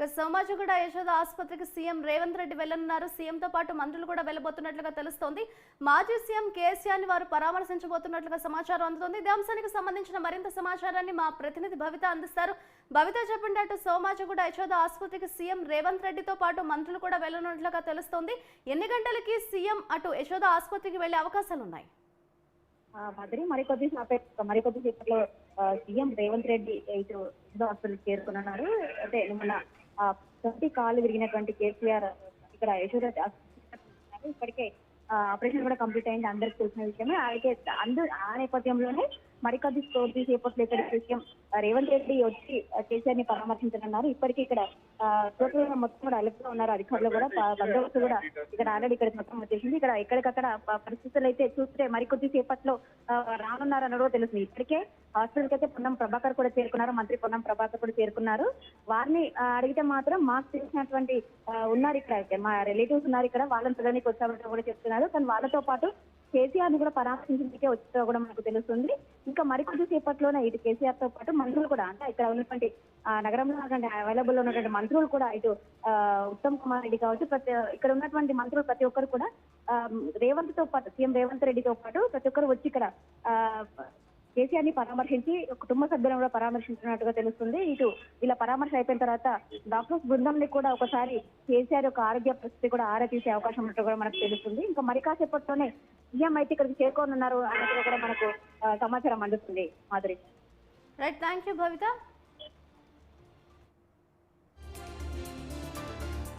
ఇక సోమాజిగూడ యశోద ఆసుపత్రికి సీఎం రేవంత్ రెడ్డి వెళ్ళనున్నారు సీఎంతో పాటు మంత్రులు కూడా వెళ్ళబోతున్నట్లుగా తెలుస్తోంది. మాజీ సీఎం కేసీఆర్ని వారు పరామర్శించబోతున్నట్లుగా సమాచారం అందుతోంది. ఇదే అంశానికి సంబంధించిన మరింత సమాచారాన్ని మా ప్రతినిధి భవిత అందిస్తారు. భవిత చెప్పినట్టు అటు సోమాజిగూడ యశోద ఆసుపత్రికి సీఎం రేవంత్ రెడ్డితో పాటు మంత్రులు కూడా వెళ్ళనున్నట్లుగా తెలుస్తోంది. ఎన్ని గంటలకి సీఎం అటు యశోద ఆసుపత్రికి వెళ్ళే అవకాశాలు ఉన్నాయి? మాదిరి మరికొద్ది మరికొద్ది సేపట్లో సీఎం రేవంత్ రెడ్డి ఇటు హాస్పిటల్ చేరుకున్నారు. అంటే మన ప్రతి కాలు విరిగినటువంటి కేసీఆర్ ఇక్కడ యశోద ఇప్పటికే ఆ, ఆపరేషన్ కూడా కంప్లీట్ అయింది అందరికి తెలిసిన విషయమే. అయితే అందరు ఆ నేపథ్యంలోనే మరికొద్ది కొద్ది సేపట్లో ఇక్కడ సీఎం రేవంత్ రెడ్డి వచ్చి కేసీఆర్ని పరామర్శించనున్నారు. ఇప్పటికీ ఇక్కడ టోటల్గా మొత్తం కూడా అలర్ట్గా ఉన్నారు అధికారులు కూడా. బందోబస్తు కూడా ఇక్కడ ఆల్రెడీ ఇక్కడ మొత్తం వచ్చేసింది. ఇక్కడ ఎక్కడికక్కడ పరిస్థితులు అయితే చూస్తే మరికొద్ది సేపట్లో రానున్నారు అన్నది కూడా తెలుస్తుంది. ఇప్పటికే హాస్పిటల్ అయితే పొన్నం ప్రభాకర్ కూడా చేరుకున్నారు. మంత్రి పొన్నం ప్రభాకర్ కూడా చేరుకున్నారు. వారిని అడిగితే మాత్రం మాకు తెలిసినటువంటి ఉన్నారు ఇక్కడ. మా రిలేటివ్స్ ఉన్నారు ఇక్కడ. వాళ్ళని పిల్లలకి వచ్చామంటే కూడా చెప్తున్నారు. కానీ వాళ్ళతో పాటు కేసీఆర్ని కూడా పరామర్శించడానికే వచ్చా కూడా మనకు తెలుస్తుంది. ఇంకా మరికొద్ది సేపట్లోనే ఇటు కేసీఆర్తో పాటు మంత్రులు కూడా అంటే ఇక్కడ ఉన్నటువంటి నగరంలో అవైలబుల్ ఉన్నటువంటి మంత్రులు కూడా ఇటు ఆ, ఉత్తమ్ కుమార్ రెడ్డి కావచ్చు ప్రతి ఇక్కడ ఉన్నటువంటి మంత్రులు ప్రతి ఒక్కరు కూడా రేవంత్తో పాటు సీఎం రేవంత్ రెడ్డితో పాటు ప్రతి ఒక్కరు వచ్చి ఇక్కడ ఆ, కేసీఆర్ని పరామర్శించి కుటుంబ సభ్యులను కూడా పరామర్శించినట్టుగా తెలుస్తుంది. ఇటు ఇలా పరామర్శ అయిపోయిన తర్వాత డాక్టర్స్ బృందంని కూడా ఒకసారి కేసీఆర్ యొక్క ఆరోగ్య పరిస్థితి కూడా ఆరా తీసే అవకాశం ఉన్నట్టు కూడా మనకు తెలుస్తుంది. ఇంకా మరి కాసేపట్లోనే సీఎం అయితే ఇక్కడికి చేరుకోనున్నారు అన్నట్టుగా కూడా మనకు సమాచారం అందుతుంది. Madhuri. Right thank you Bhavita